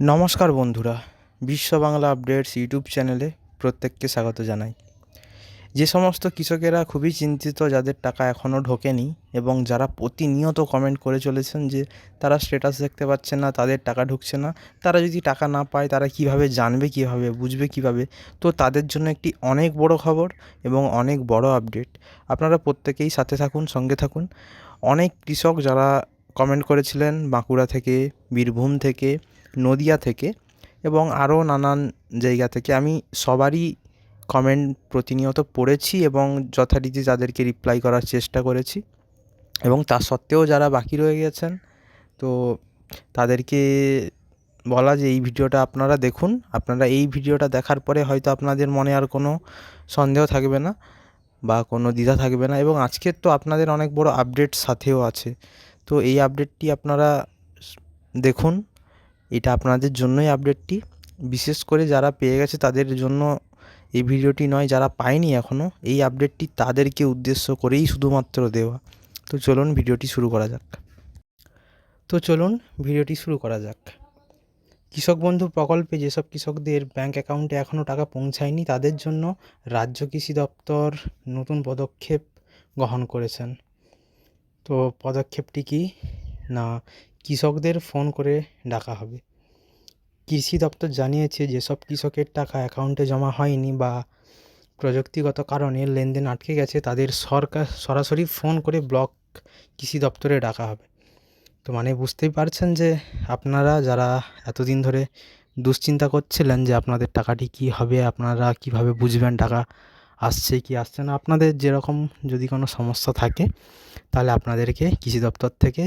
নমস্কার বন্ধুরা, বিশ্ব বাংলা আপডেটস ইউটিউব চ্যানেলে প্রত্যেককে স্বাগত জানাই। যে সমস্ত কৃষকেরা খুবই চিন্তিত যাদের টাকা এখনও ঢোকেনি এবং যারা প্রতিনিয়ত কমেন্ট করে চলেছেন যে তারা স্ট্যাটাস দেখতে পাচ্ছে না, তাদের টাকা ঢুকছে না, তারা যদি টাকা না পায় তারা কীভাবে জানবে, কীভাবে বুঝবে, কীভাবে? তো তাদের জন্য একটি অনেক বড় খবর এবং অনেক বড় আপডেট আপনারা প্রত্যেকেই সাথে থাকুন, সঙ্গে থাকুন। অনেক কৃষক যারা কমেন্ট করেছিলেন বাঁকুড়া থেকে, বীরভূম থেকে নদিয়া থেকে এবং আরও নানান জায়গা থেকে আমি সবারই কমেন্ট প্রতিনিয়ত পড়েছি এবং যথারীতি যাদেরকে রিপ্লাই করার চেষ্টা করেছি এবং তা সত্ত্বেও যারা বাকি রয়ে গেছেন, তো তাদেরকে বলা যে এই ভিডিওটা আপনারা দেখুন, আপনারা এই ভিডিওটা দেখার পরে হয়তো আপনাদের মনে আর কোনো সন্দেহ থাকবে না বা কোনো দ্বিধা থাকবে না এবং আজকের তো আপনাদের অনেক বড় আপডেট সাথেও আছে, তো এই আপডেটটি আপনারা দেখুন এটা আপনাদের জন্যই আপডেটটি বিশেষ করে যারা পেয়ে গেছে তাদের জন্য এই ভিডিওটি নয়, যারা পায়নি এখনও এই আপডেটটি তাদেরকে উদ্দেশ্য করেই শুধুমাত্র দেওয়া। তো চলুন ভিডিওটি শুরু করা যাক। তো চলুন ভিডিওটি শুরু করা যাক। কৃষক বন্ধু প্রকল্পে যেসব কৃষকদের ব্যাংক অ্যাকাউন্টে এখনও টাকা পৌঁছায়নি, তাদের জন্য রাজ্য কৃষি দপ্তর নতুন পদক্ষেপ গ্রহণ করেছেন। তো পদক্ষেপটি কি? না কৃষকদের ফোন করে ডাকা হবে। কৃষি দপ্তর জানিয়েছে, যেসব কৃষকের টাকা অ্যাকাউন্টে জমা হয়নি বা প্রযুক্তিগত কারণে লেনদেন আটকে গেছে, তাদের সরকার সরাসরি ফোন করে ব্লক কৃষি দপ্তরে ডাকা হবে। তো মানে বুঝতেই পারছেন যে আপনারা যারা এতদিন ধরে দুশ্চিন্তা করছিলেন যে আপনাদের টাকাটি কী হবে, আপনারা কীভাবে বুঝবেন টাকা আসছে কি আসছে না, আপনাদের যেরকম যদি কোনো সমস্যা থাকে, তাহলে আপনাদেরকে কৃষি দপ্তর থেকে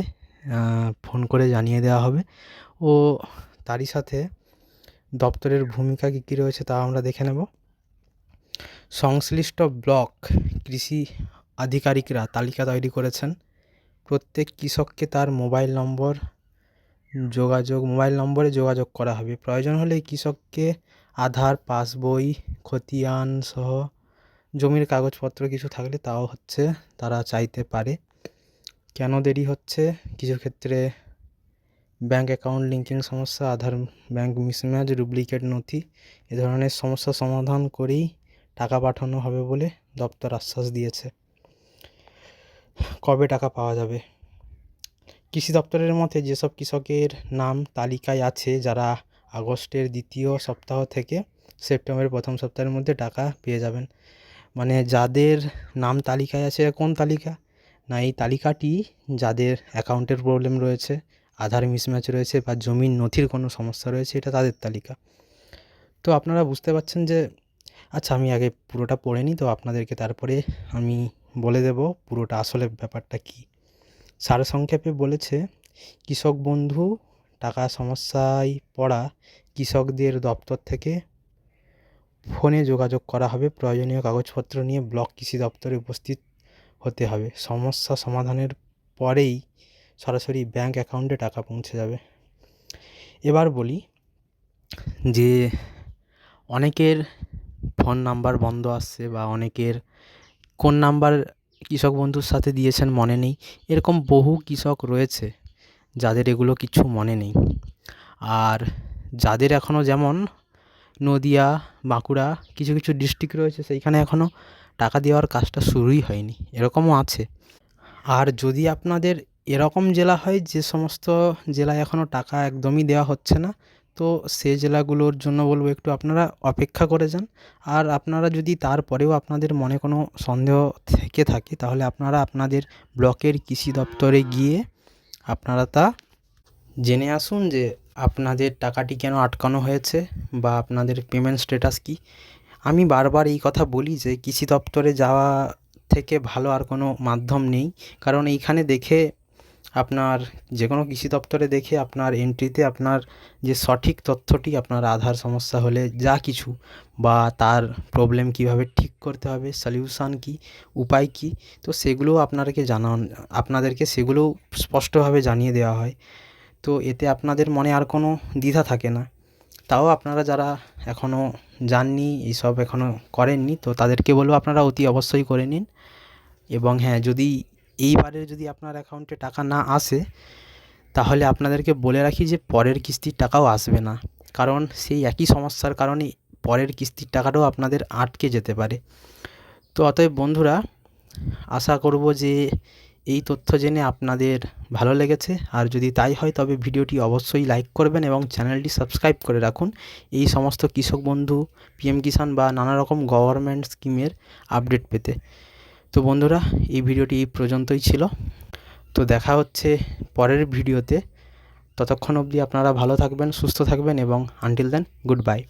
ফোন করে জানিয়ে দেওয়া হবে। ও তারই সাথে দপ্তরের ভূমিকা কী কী রয়েছে তা আমরা দেখে নেব। সংশ্লিষ্ট ব্লক কৃষি আধিকারিকরা তালিকা তৈরি করেছেন। প্রত্যেক কৃষককে তার মোবাইল নম্বর যোগাযোগ, মোবাইল নম্বরে যোগাযোগ করা হবে। প্রয়োজন হলে কৃষককে আধার, পাসবই, খতিয়ান সহ জমির কাগজপত্র কিছু থাকলে তাও হচ্ছে তারা চাইতে পারে। কেন দেরি হচ্ছে? কিছু ক্ষেত্রে ব্যাঙ্ক অ্যাকাউন্ট লিঙ্কিং সমস্যা, আধার ব্যাঙ্ক মিসম্যাচ, ডুপ্লিকেট নথি, এ ধরনের সমস্যা সমাধান করেই টাকা পাঠানো হবে বলে দপ্তর আশ্বাস দিয়েছে। কবে টাকা পাওয়া যাবে? কৃষি দপ্তরের মতে যেসব কৃষকের নাম তালিকায় আছে, যারা আগস্টের দ্বিতীয় সপ্তাহ থেকে সেপ্টেম্বরের প্রথম সপ্তাহের মধ্যে টাকা পেয়ে যাবেন মানে যাদের নাম তালিকায় আছে, কোন তালিকা? না, এই তালিকাটি যাদের অ্যাকাউন্টের প্রবলেম রয়েছে, আধার মিসম্যাচ রয়েছে বা জমির নথির কোনো সমস্যা রয়েছে, এটা তাদের তালিকা। তো আপনারা বুঝতে পারছেন যে আচ্ছা আমি আগে পুরোটা পড়ে নিই, তো আপনাদেরকে তারপরে আমি বলে দেব পুরোটা আসলে ব্যাপারটা কী। সারসংক্ষেপে বলেছে, কৃষক বন্ধু, টাকা সমস্যায় পড়া কৃষকদের দপ্তর থেকে ফোনে যোগাযোগ করা হবে। প্রয়োজনীয় কাগজপত্র নিয়ে ব্লক কৃষি দপ্তরে উপস্থিত হতে হবে। সমস্যা সমাধানের পরেই সরাসরি ব্যাঙ্ক অ্যাকাউন্টে টাকা পৌঁছে যাবে। এবার বলি যে অনেকের ফোন নাম্বার বন্ধ আসছে বা অনেকের কোন নাম্বার কৃষক বন্ধুর সাথে দিয়েছেন, মনে নেই। এরকম বহু কৃষক রয়েছে যাদের এগুলো কিছু মনে নেই। আর যাদের এখনও যেমন নদিয়া, বাঁকুড়া কিছু কিছু ডিস্ট্রিক্ট রয়েছে, সেইখানে এখনও টাকা দেওয়ার কাজটা শুরুই হয়নি, এরকমও আছে। আর যদি আপনাদের এরকম জেলা হয় যে সমস্ত জেলায় এখনও টাকা একদমই দেওয়া হচ্ছে না, তো সে জেলাগুলোর জন্য বলব একটু আপনারা অপেক্ষা করে যান। আর আপনারা যদি তারপরেও আপনাদের মনে কোনো সন্দেহ থেকে থাকে, তাহলে আপনারা আপনাদের ব্লকের কৃষি দপ্তরে গিয়ে আপনারা তা জেনে আসুন যে আপনাদের টাকাটি কেন আটকানো হয়েছে বা আপনাদের পেমেন্ট স্ট্যাটাস কী? আমি বারবার এই কথা বলি যে কৃষি দপ্তরে যাওয়া থেকে ভালো আর কোনো মাধ্যম নেই। কারণ এইখানে দেখে আপনার যে কোনো কৃষি দপ্তরে দেখে আপনার এন্ট্রিতে আপনার যে সঠিক তথ্যটি, আপনার আধার সমস্যা হলে যা কিছু বা তার প্রবলেম কীভাবে ঠিক করতে হবে সলিউশান কী, উপায় কী, তো সেগুলোও আপনাদেরকে জানান, আপনাদেরকে সেগুলোও স্পষ্টভাবে জানিয়ে দেওয়া হয়। তো এতে আপনাদের মনে আর কোনো দ্বিধা থাকে না। তাও আপনারা যারা এখনও যাননি, এইসব এখনও করেননি, তো তাদেরকে বলব আপনারা অতি অবশ্যই করে নিন। এবং হ্যাঁ যদি এইবারে যদি আপনার অ্যাকাউন্টে টাকা না আসে, তাহলে আপনাদেরকে বলে রাখি যে পরের কিস্তির টাকাও আসবে না। কারণ সেই একই সমস্যার কারণে পরের কিস্তির টাকাটাও আপনাদের আটকে যেতে পারে। তো অতএব বন্ধুরা, আশা করব যে এই তথ্য জেনে আপনাদের ভালো লেগেছে। আর যদি তাই হয়, তবে ভিডিওটি অবশ্যই লাইক করবেন এবং চ্যানেলটি সাবস্ক্রাইব করে রাখুন। এই সমস্ত কৃষক বন্ধু, পিএম কিষাণ বা নানা রকম গভর্নমেন্ট স্কিমের আপডেট পেতে। তো বন্ধুরা, এই ভিডিওটি এই পর্যন্তই ছিল। তো দেখা হচ্ছে পরের ভিডিওতে। ততক্ষণ অবধি আপনারা ভালো থাকবেন, সুস্থ থাকবেন এবং আনটিল দেন গুড বাই